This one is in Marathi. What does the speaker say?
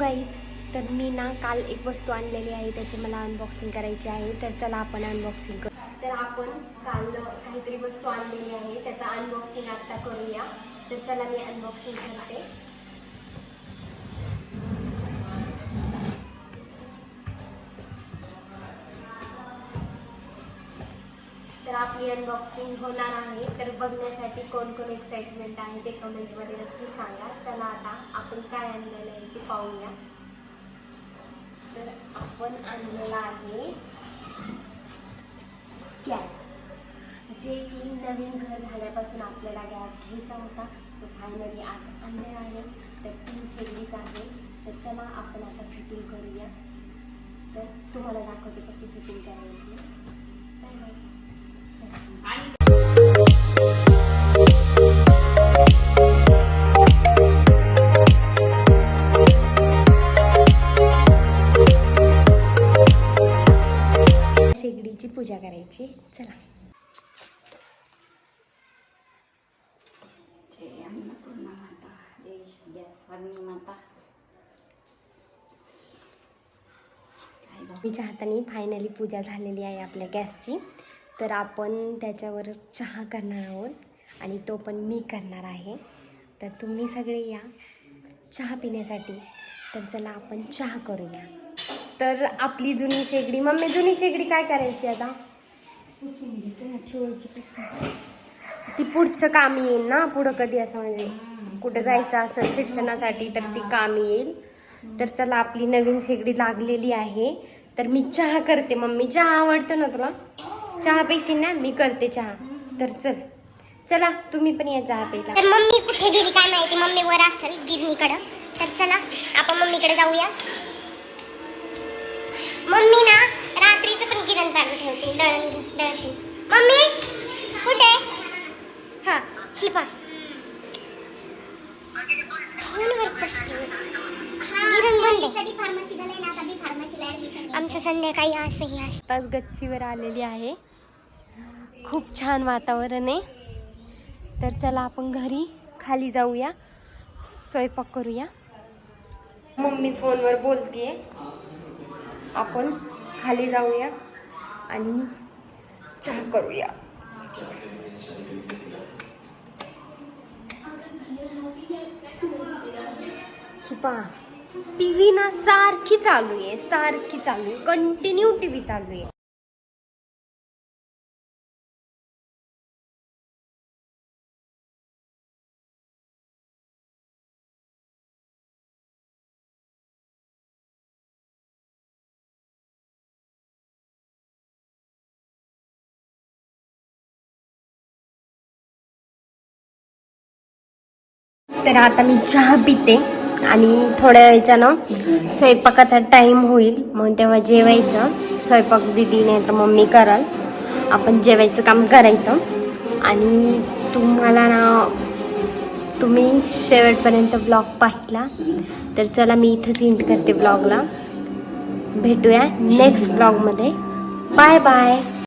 गाईच तर मी ना काल एक वस्तू आणलेली आहे त्याची मला अनबॉक्सिंग करायची आहे. तर चला आपण अनबॉक्सिंग करू. तर आपण काल काहीतरी वस्तू आणलेली आहे त्याचं अनबॉक्सिंग आत्ता करूया. तर चला मी अनबॉक्सिंग करते. तर आपली अनबॉक्सिंग होणार आहे. तर बघण्यासाठी कोण कोण एक्साइटमेंट आहे ते कमेंटमध्ये नक्की सांगा. चला आता आपण काय आणलेलं आहे ते पाहूया. तर आपण आणलेला आहे गॅस. जे की नवीन घर झाल्यापासून आपल्याला गॅस घ्यायचा होता तो फायनली आज आणलेला आहे. तर तीन शेगडीच आहे. तर चला आपण आता फिटिंग करूया. तर तुम्हाला दाखवते कशी फिटिंग करायची. बाय बाय शेगडीची पूजा करायची. चला. मम्मीच्या हाताने फायनली पूजा झालेली आहे आपल्या गॅसची. तर आपण त्याच्यावर चहा करणार आहोत आणि तो पण मी करणार आहे. तर तुम्ही सगळे या चहा पिण्यासाठी. तर चला आपण चहा करूया. तर आपली जुनी शेगडी मम्मी जुनी शेगडी काय करायची आता? पुसून घेते ना ठेवायची पुसून. ती पुढचं काम येईल ना पुढं कधी असं म्हणजे कुठं जायचं असेल शिक्षणासाठी तर ती काम येईल. तर चला आपली नवीन शेगडी लागलेली आहे. तर मी चहा करते मम्मी. चहा आवडतो ना तुला? चहा पेशी ना मी करते चहा. तर चल. चला तुम्ही पण या चहा प्यायला. तर मम्मी कुठे गेली काय माहिती? मम्मी वर असेल गिरणीकडं. तर चला आपण मम्मीकडे जाऊया. मम्मी ना रात्रीचं पण किरण चालू ठेवते. दळण दळते. मम्मी कुठे? हां शिपा आमचं संध्याकाळी असंही आताच गच्चीवर आलेली आहे. खूप छान वातावरण आहे. तर चला आपण घरी खाली जाऊया. स्वयंपाक करूया. मम्मी फोनवर बोलतीये. आपण खाली जाऊया आणि चहा करूया. शिपा. टी व्ही ना सारखी चालू आहे सारखी चालू आहे. कंटिन्यू टी व्ही चालू आहे. तर आता मी चहा पिते. आणि थोड्या वेळच्यानं स्वयंपाकाचा टाईम होईल. मग तेव्हा जेवायचं. स्वयंपाक दिदी नाही तर मम्मी कराल. आपण जेवायचं काम करायचं. आणि तुम्हाला ना तुम्ही शेवटपर्यंत ब्लॉग पाहिला तर चला मी इथंच इंट करते ब्लॉगला भेटूया नेक्स्ट ब्लॉगमध्ये बाय बाय